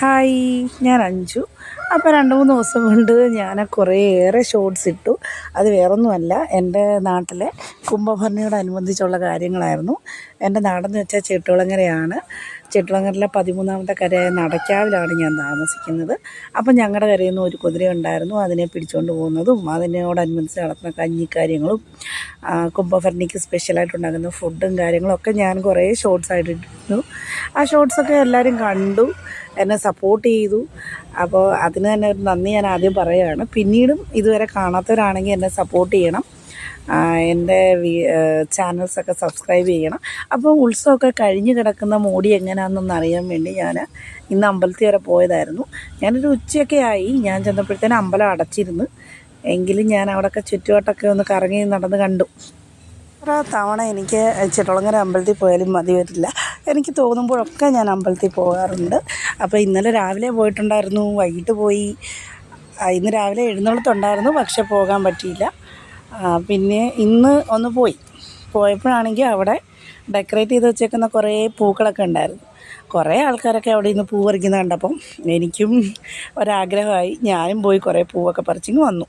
Hi ഞാൻ അഞ്ചു അപ്പോൾ രണ്ട് മൂന്ന് ദിവസം കൊണ്ട് ഞാൻ കുറേയേറെ ഷോർട്സ് ഇട്ടു. അത് വേറൊന്നുമല്ല എന്റെ നാട്ടിലെ കുംഭഭരണിയോടനുബന്ധിച്ചുള്ള കാര്യങ്ങളായിരുന്നു. എന്റെ നാടെന്ന് വെച്ചാൽ ചെട്ടുളങ്ങരയാണ് ചെട്ടുളങ്ങരയിലെ പതിമൂന്നാമത്തെ കരയായ നടക്കാവിലാണ് ഞാൻ താമസിക്കുന്നത്. അപ്പം ഞങ്ങളുടെ കരയിൽ നിന്ന് ഒരു കുതിര ഉണ്ടായിരുന്നു. അതിനെ പിടിച്ചുകൊണ്ട് പോകുന്നതും അതിനോടനുബന്ധിച്ച് നടത്തുന്ന കഞ്ഞിക്കാര്യങ്ങളും കുംഭഭരണിക്ക് സ്പെഷ്യലായിട്ട് ഉണ്ടാക്കുന്ന ഫുഡും കാര്യങ്ങളും ഒക്കെ ഞാൻ കുറേ ഷോർട്സ് ആയിട്ട് ഇട്ടിരുന്നു. ആ ഷോർട്സൊക്കെ എല്ലാവരും കണ്ടു എന്നെ സപ്പോർട്ട് ചെയ്തു. അപ്പോൾ അതിന് തന്നെ ഒരു നന്ദി ഞാൻ ആദ്യം പറയുകയാണ് പിന്നീടും ഇതുവരെ കാണാത്തവരാണെങ്കിൽ എന്നെ സപ്പോർട്ട് ചെയ്യണം. എന്റെ ചാനൽസൊക്കെ സബ്സ്ക്രൈബ് ചെയ്യണം. അപ്പോൾ ഉത്സവമൊക്കെ കഴിഞ്ഞ് കിടക്കുന്ന മോടി എങ്ങനെയാണെന്നൊന്ന് അറിയാൻ വേണ്ടി ഞാൻ ഇന്ന് അമ്പലത്തിൽ വരെ പോയതായിരുന്നു. ഞാനൊരു ഉച്ചയൊക്കെ ആയി. ഞാൻ ചെന്നപ്പോഴത്തേനും അമ്പലം അടച്ചിരുന്നു. എങ്കിലും ഞാൻ അവിടെയൊക്കെ ചുറ്റുവട്ടമൊക്കെ ഒന്ന് കറങ്ങി നടന്ന് കണ്ടു. അത്ര തവണ എനിക്ക് ചിട്ടളങ്ങര അമ്പലത്തിൽ പോയാലും മതി വരില്ല. എനിക്ക് തോന്നുമ്പോഴൊക്കെ ഞാൻ അമ്പലത്തിൽ പോകാറുണ്ട്. അപ്പോൾ ഇന്നലെ രാവിലെ പോയിട്ടുണ്ടായിരുന്നു. വൈകിട്ട് പോയി. ഇന്ന് രാവിലെ എഴുന്നള്ളത്തുണ്ടായിരുന്നു. പക്ഷെ പോകാൻ പറ്റിയില്ല. പിന്നെ ഇന്ന് ഒന്ന് പോയി. പോയപ്പോഴാണെങ്കിൽ അവിടെ ഡെക്കറേറ്റ് ചെയ്ത് വെച്ചേക്കുന്ന കുറേ പൂക്കളൊക്കെ ഉണ്ടായിരുന്നു. കുറേ ആൾക്കാരൊക്കെ അവിടെ നിന്ന് പൂ പറിക്കുന്നത് കണ്ടപ്പം എനിക്കും ഒരാഗ്രഹമായി ഞാനും പോയി കുറേ പൂവൊക്കെ പറിച്ചിങ്ങ് വന്നു.